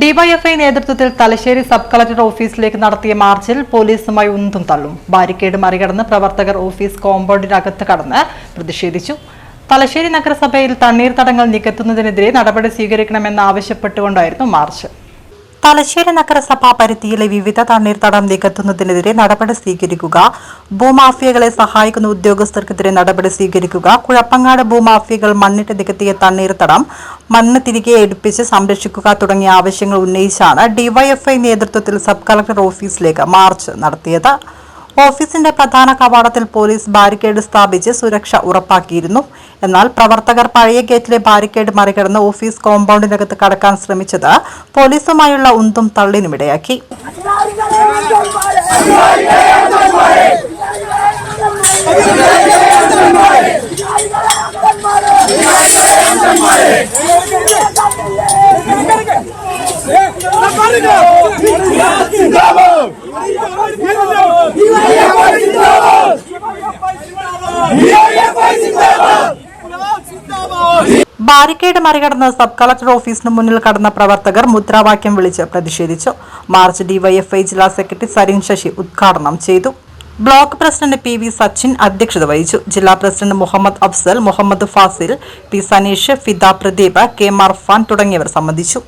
DYFI നേതൃത്വത്തിൽ Thalassery sub collector ഓഫീസിലേക്ക് നടത്തിയ മാർച്ചിൽ പോലീസുമായി ഉന്തും തള്ളും. ബാരിക്കേഡ് മറികടന്ന് പ്രവർത്തകർ ഓഫീസ് കോമ്പൗണ്ടിനകത്ത് കടന്ന് പ്രതിഷേധിച്ചു. തലശ്ശേരി നഗരസഭയിൽ തണ്ണീർത്തടങ്ങൾ നികത്തുന്നതിനെതിരെ നടപടി സ്വീകരിക്കണമെന്നാവശ്യപ്പെട്ടുകൊണ്ടായിരുന്നു മാർച്ച്. തലശ്ശേരി നഗരസഭാ പരിധിയിലെ വിവിധ തണ്ണീർത്തടം നികത്തുന്നതിനെതിരെ നടപടി സ്വീകരിക്കുക. ഭൂമാഫിയകളെ സഹായിക്കുന്ന ഉദ്യോഗസ്ഥർക്കെതിരെ നടപടി സ്വീകരിക്കുക. കുഴപ്പങ്ങാട് ഭൂമാഫിയകൾ മണ്ണിട്ട് നികത്തിയ തണ്ണീർത്തടം മണ്ണ് തിരികെ എടുപ്പിച്ച് സംരക്ഷിക്കുക തുടങ്ങിയ ആവശ്യങ്ങൾ ഉന്നയിച്ചാണ് ഡിവൈഎഫ്ഐ നേതൃത്വത്തിൽ സബ് കളക്ടർ ഓഫീസിലേക്ക് മാർച്ച് നടത്തിയത്. ഓഫീസിന്റെ പ്രധാന കവാടത്തിൽ പോലീസ് ബാരിക്കേഡ് സ്ഥാപിച്ച് സുരക്ഷ ഉറപ്പാക്കിയിരുന്നു. എന്നാൽ പ്രവർത്തകർ പഴയ ഗേറ്റിലെ ബാരിക്കേഡ് മറികടന്ന് ഓഫീസ് കോമ്പൗണ്ടിനകത്ത് കടക്കാൻ ശ്രമിച്ചത് പോലീസുമായുള്ള ഉന്തും തള്ളിനുമിടയാക്കി. ബാരിക്കേഡ് മറികടന്ന് സബ് കളക്ടർ ഓഫീസിന് മുന്നിൽ കടന്ന പ്രവർത്തകർ മുദ്രാവാക്യം വിളിച്ച് പ്രതിഷേധിച്ചു. മാർച്ച് ഡിവൈഎഫ്ഐ ജില്ലാ സെക്രട്ടറി സരിൻ ശശി ഉദ്ഘാടനം ചെയ്തു. Block president P V Sachin അധ്യക്ഷത വഹിച്ചു. ജില്ലാ president Muhammad Afsal Muhammad Fasil P Saneesh Fida Pradeep K Marfan തുടങ്ങിയവർ സംബന്ധിച്ചു.